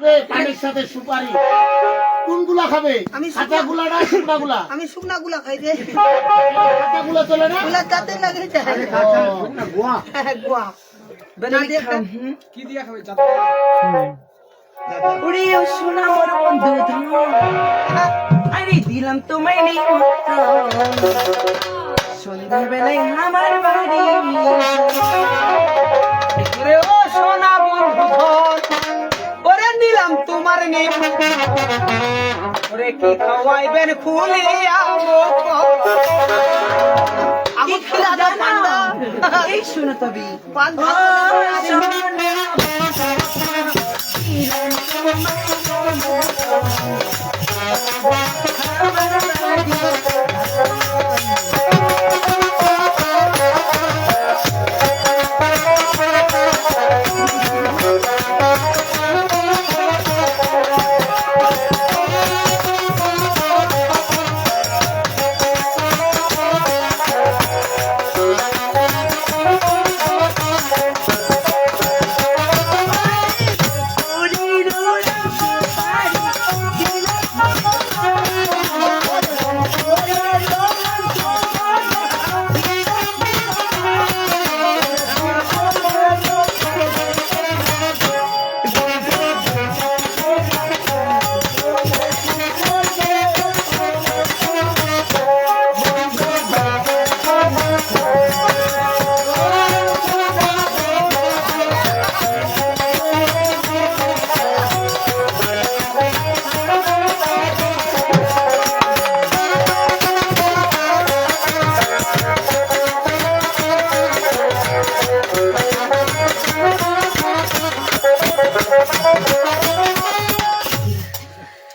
রে, সাথে সুপারি। কোনগুলা খাবে? আমি কাঁচা গুলা না শুকনা গুলা আমি শুকনা গুলা খাই রে। কাঁচা গুলা চলে না? গুলা তাতে লাগে যায় গোয়া। গোয়া। না দিয়ে একটা ওরে ও সোনা মোর বন্ধু আরে দিলাম তোমায় নেই সন্ধ্যা বেলায় আমার বাড়ি। ও সোনা বন্ধু তোমার নেই। ওরে কি খাওয়াইবেন খুলে আমি খিলা পান্ডা এই শোনো তবে পান ও সোনা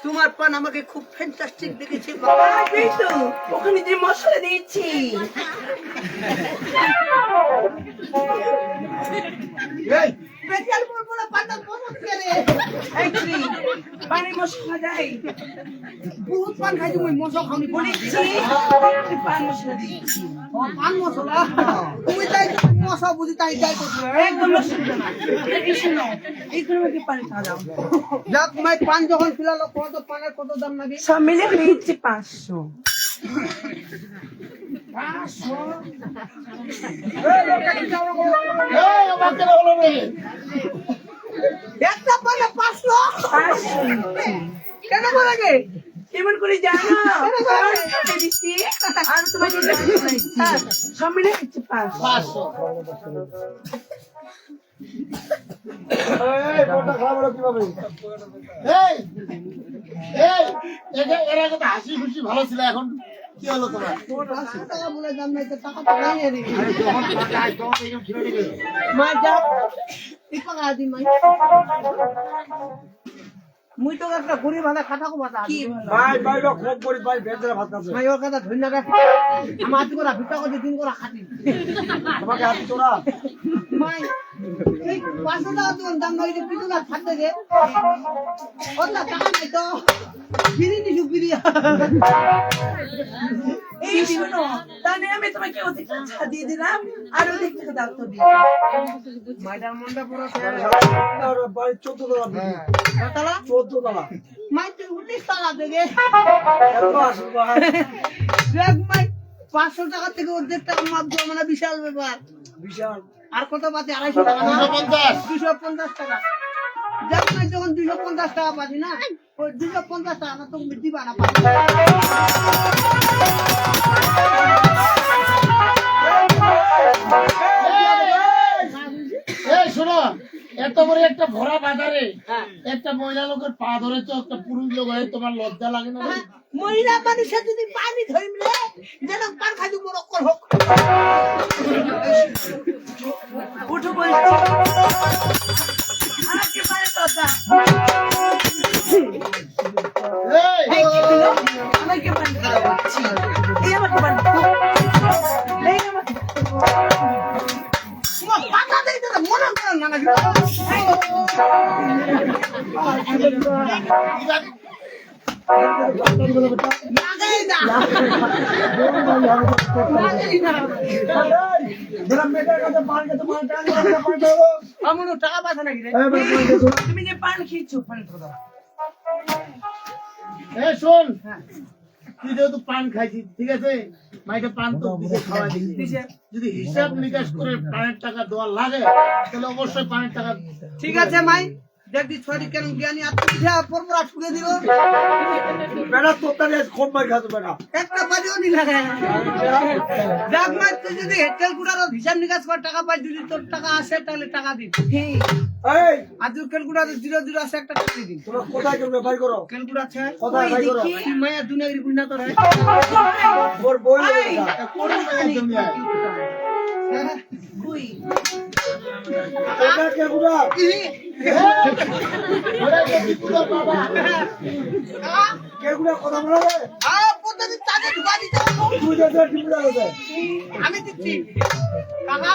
তোমার পান আমাকে খুব ফ্যান্টাস্টিক দেখেছে ওখানে যে মশলা দিয়েছি। স্পেশাল বলব না পান্ডা পছন্দ করে এই তুই পানির মশলা দেয়। বহুত পান খাই তুমি মশা খাওনি বলেছি। পান মশলা দিয়েছি। পান মশলা? তুমি তাই মশা বুঝি তাই যাই যাক মাই পান যখন খিলালো কত পানের কত দাম লাগে সব মিলে নিচ্ছি পাঁচশো। একটা পানে পাঁচশো? কেন লাগে কেমন করে জানো? আর তোমাকে সব মিলে নিচ্ছি পাঁচশো। হাসি খুশি ভালো ছিল এখন কি হলো তোমার। মা যা। মাই তো একটা গরিব হাতে খাটাকো বলো ভাই ভাই লোক খুব গরিব ভাই বেজরা ভাত আছে ভাই। ওর কথা ধন্য রে আমার তো করে ভিটা করে দিন করে খাটি তোমাকে হাতি তোরা। মাই এই পাঁচশো টাকা তো দাম নয় যে পিছু না খাটতে যে ওটা টাকা নাই তো। দিছু বিড়ি এই শোনো তাহলে আমি তোমাকে ওদিক টাকা দিয়ে দিলাম আর ওদিক থেকে দাও তো দিয়ে। মাইটার মনটা পুরো আর চোদ্দ তলা চোদ্দ তলা মাই তুই উনিশ টাকা দেগে এত আসবে ভাই দেখ মাই পাঁচশো টাকা থেকে অর্ধেক টাকা মাপ দেওয়া মানে বিশাল ব্যাপার। বিশাল। আর কত পাচ্ছি আড়াইশো টাকা দুশো পঞ্চাশ। টাকা। যখন দুশো পঞ্চাশ টাকা পাচ্ছি না ওই দুশো পঞ্চাশ টাকা না তুমি দিবা না শোনো এত বড় একটা ভরা বাজারে একটা মহিলা লোকের পা ধরেছো একটা পুরুষ লোক হয়ে তোমার লজ্জা লাগে না রে? মহিলা মানুষে যদি পানি ধরলে যেন পান খাইতে বড় কর হোক। উঠো বলছি তুই যেহেতু পান খাইছিস ঠিক আছে মাইকে পান তো খাওয়া যদি হিসাব নিকাশ করে পানের টাকা দেওয়া লাগে তাহলে অবশ্যই পানের টাকা ঠিক আছে মাই দেখবি ছড়ি কেন জ্ঞানী আর তুই বেটা তোর তাহলে কম মাই খাতো বেটা একটা বাজিও নি। লাগে দেখ মাই তুই যদি হেটেল কুড়ার হিসাব নিকাশ করে টাকা পাই যদি তোর টাকা আসে তাহলে টাকা দিবি। এই! আর তুই ক্যালকুলার জিরো জিরো আছে একটা টাকা দিবি। তোমরা কোথায় কেউ বাই করো? আছে? কোথায় তুই দুনিয়ার তোর হয়। বই কোন আমি দিচ্ছি কাকা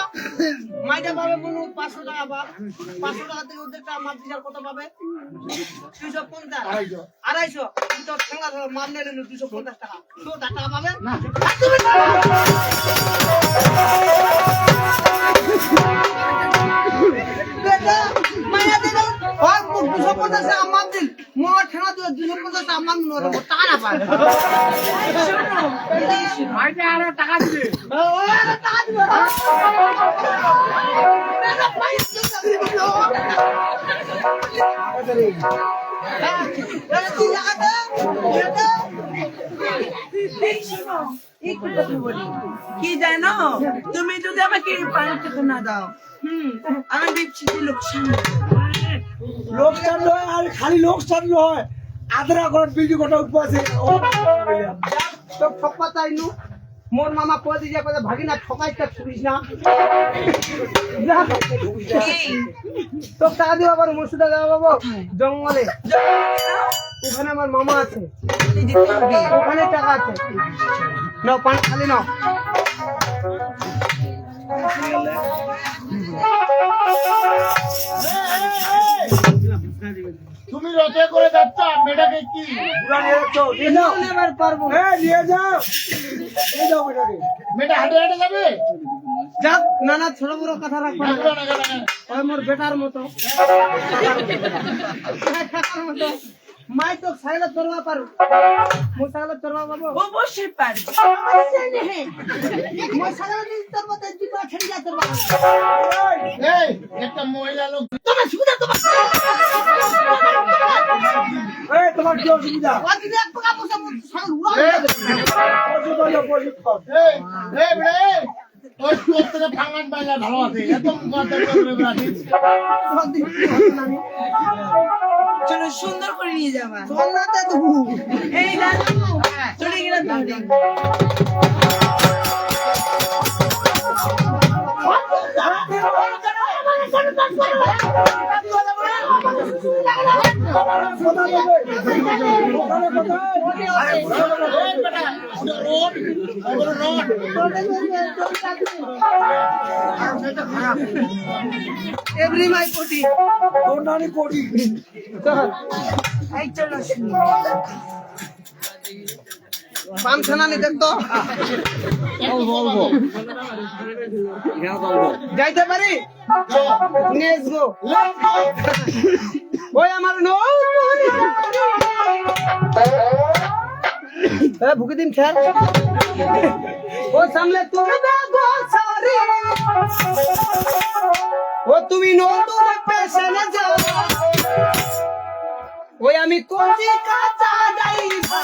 মাইটা পাবে পাঁচশো টাকা পাব পাঁচশো টাকা থেকে ওদের টাকা দিশার কত পাবে দুইশো পঞ্চাশ আড়াইশো। আড়াইশো তুই তো ঠেঙ্গা ধরো মাপ দুশো পঞ্চাশ টাকা তো টাকা পাবে না। দুশো পঞ্চাশে আমার দিল, মোর দিল দুশো পঞ্চাশে আমার নরম, ও টাকা না পাবে। আরও টাকা দিবে টাকা দিবে। কি জানো? তুমি যদি আমাকে পানিটুকু না দাও হুম আমি দিচ্ছি যে লোকসান লোক চালু হয় আর খালি লোক চালু হয়। আদ্রা ঘর বিজি গোটা উঠবাছে তো ঠকপা তাই নু। মোর মামা কয়ে দিয়ে কয়ে ভাগিনা ঠকাইতে ছুটিস না। তো টাকা দিবা পারো মসুদা দেওয়া বাবু জঙ্গলে। ওখানে আমার মামা আছে। ওখানে টাকা আছে। নাও পান খালি নাও। তুমি রথে করে আর কি? বুড়া নিয়ে যাচ্ছ? নিয়ে যাও। এবার পারব। হ্যাঁ নিয়ে যাও। নিয়ে যাও বেটাকে মেয়েটা হাঁটে হাঁটে যাবে? যাক না না ছোট বড় কথা রাখব না না, না, না, না, না। ওই মোর বেটার মতো। মতো মাই তো সাইলে তোরবা পারো। মোর সাইলে তোরবা পাবো অবশ্যই পারবে। মোর সাইলে দিন তোরবা তো দিবা ছেড়ে যা তোরবা এই একটা মহিলা লোক তোমার সুবিধা তোমার এই তোমার কি অসুবিধা? ভালো আছে এত চলো সুন্দর করে নিয়ে যাবা এই দাদু চলে গেলাম তাহলে এভরি মাই নানি কোটি এই চলো পান দেখতো যাইতে পারি? ওই আমার নো ভুকে দিন খেল। ও সামনে তুমি ও তুমি নতুন পেছনে যাও। ওই আমি কাঁচা যাইবা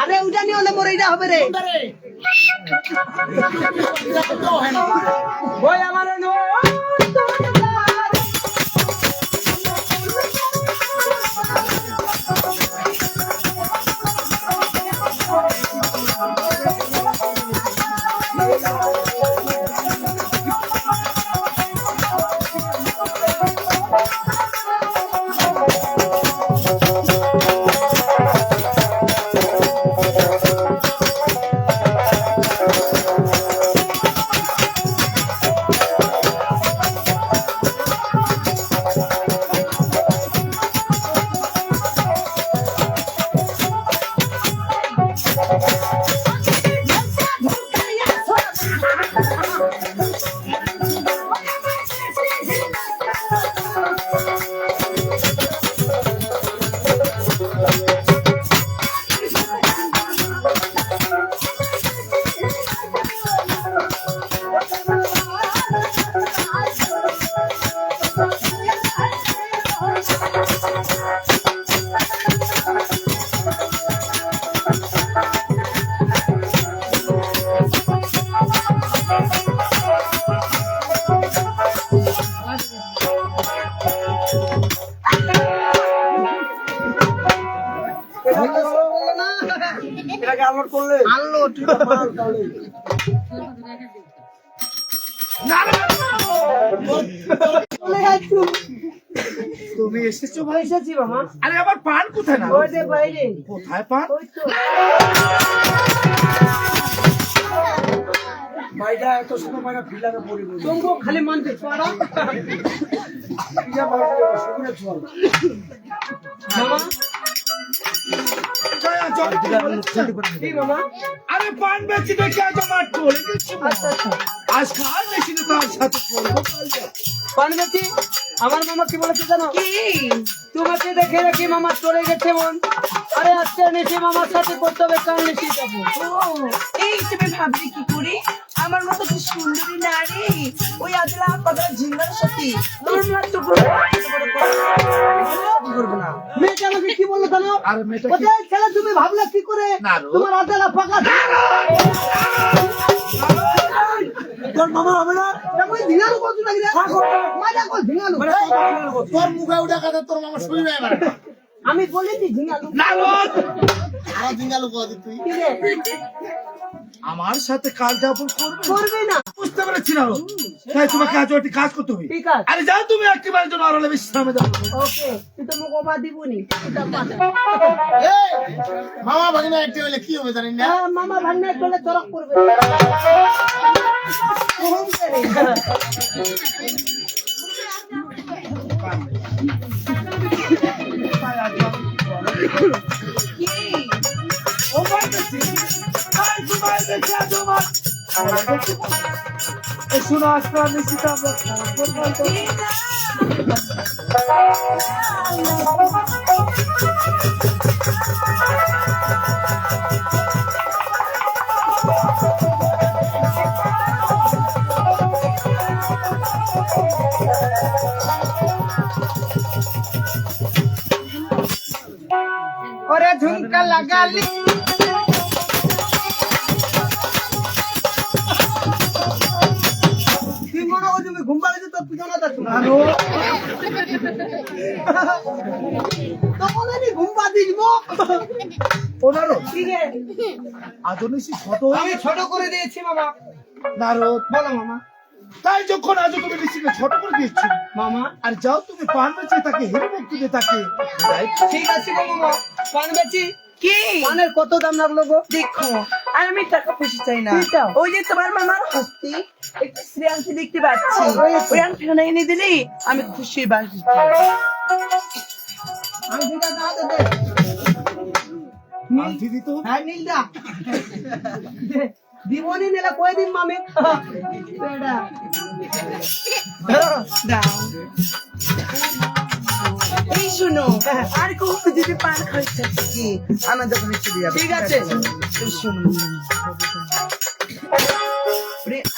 আরে ওইটা নিয়ে হলে মোর এইটা হবে রে। ওই আমার তাহলে চলে যাচ্ছু তুমি এসেছ ভাই এসেছি মামা আরে আমার পান কোথায় না ওই যে বাইরে কোথায় পান তো এত সময় পড়ে তুমকো খালি মানতে পারা ইয়া মাইটা শুনে চল মামা কি মামা? আরে পান বেচি দেখে আজ আমার চলে গেছি আচ্ছা আচ্ছা। আজ কাল বেশি না তার সাথে করব পানবেটি আমার মামা কি বলেছে জানো? কি? তোমাকে দেখে রেখে মামা চলে গেছে মন। আরে আজকে নিশি মামার সাথে করতে হবে কাল নিশি যাব এই তুমি ভাবলি কি করি? আমার মতো কি সুন্দরী নারী ওই আজলা কথা ঝিঙ্গার সাথে তোর মাত্র ওদের ছেলে তুমি ভাবলে কি করে? তোমার আদালা তোর মামা হবে না? দেখো ধিঙালু কত নাকি রে? মাজা ধিঙালু তোর মুখে উঠে কথা তোর মামা শুনবে এবার। আমি বলেছি আমার কদি তুই। আমার সাথে কাজ যাপন করবে? করবে না। বুঝতে পেরেছি না তাই তোমাকে আজ একটি কাজ করতে হবে ঠিক আছে আরে যাও তুমি একেবারে জন্য আড়ালে বিশ্রামে যাও ওকে তুই তো মুখ অবা দিবনি মামা ভাগিনা একটি হলে কি হবে জানেন না হ্যাঁ, মামা ভান্নে চলে চরক করবে ওহম করে। কি ও ভাই দেখছি আই তোমার দেখে আজ না তখন আমি ঘুম পা দিব। ওনারও? ঠিক আছে। আদনিসি ছোট আমি ছোট করে দিয়েছি মামা। নারদ। বলো মামা। তাই যখন আজ তুমি ঋষিকে ছোট করে দিচ্ছি মামা। আর যাও তুমি পান বেচে তাকে হিরো মুক্তি দিয়ে তাকে। ঠিক আছে মামা। পান বেচি। কি? পানের কত দাম লাগল গো? দেখো আর আমি টাকা পয়সা চাই না। ওই যে তোমার মামার হস্তি একটু শ্রেয়াংশী দেখতে পাচ্ছি। ওই তো। ওই এনে দিলে আমি খুশি বাসি আমি ঠিক আছে দে। আংটি দিত হ্যাঁ নীলদা দিবনি নিলে কয় দিন মামে? দাও। শোনো আর কখনো যদি পান খাইছে কি আমার দোকানে চলে যাবে। ঠিক আছে। শোনো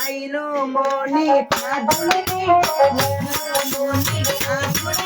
আইলো মনে পাগল মনে পাগলে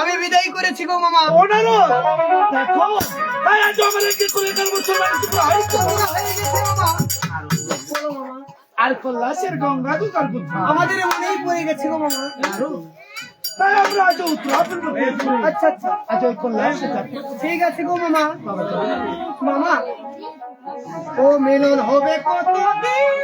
আমি বিদায় করেছি গো মামা। ও নারদ দেখো আজ আমাদের কি করে গেল মুসলমান কি হয় চলা গেছে মামা। আর কল্লাসের গঙ্গা দুকার কোথায় আমাদের মনেই পড়ে গেছে গো মামা। তাই আমরা আজ উত্তরাখণ্ড আচ্ছা আচ্ছা। আজ ওই কল্লাসে ঠিক আছে গো মামা। মামা ও মিলন হবে কত দিন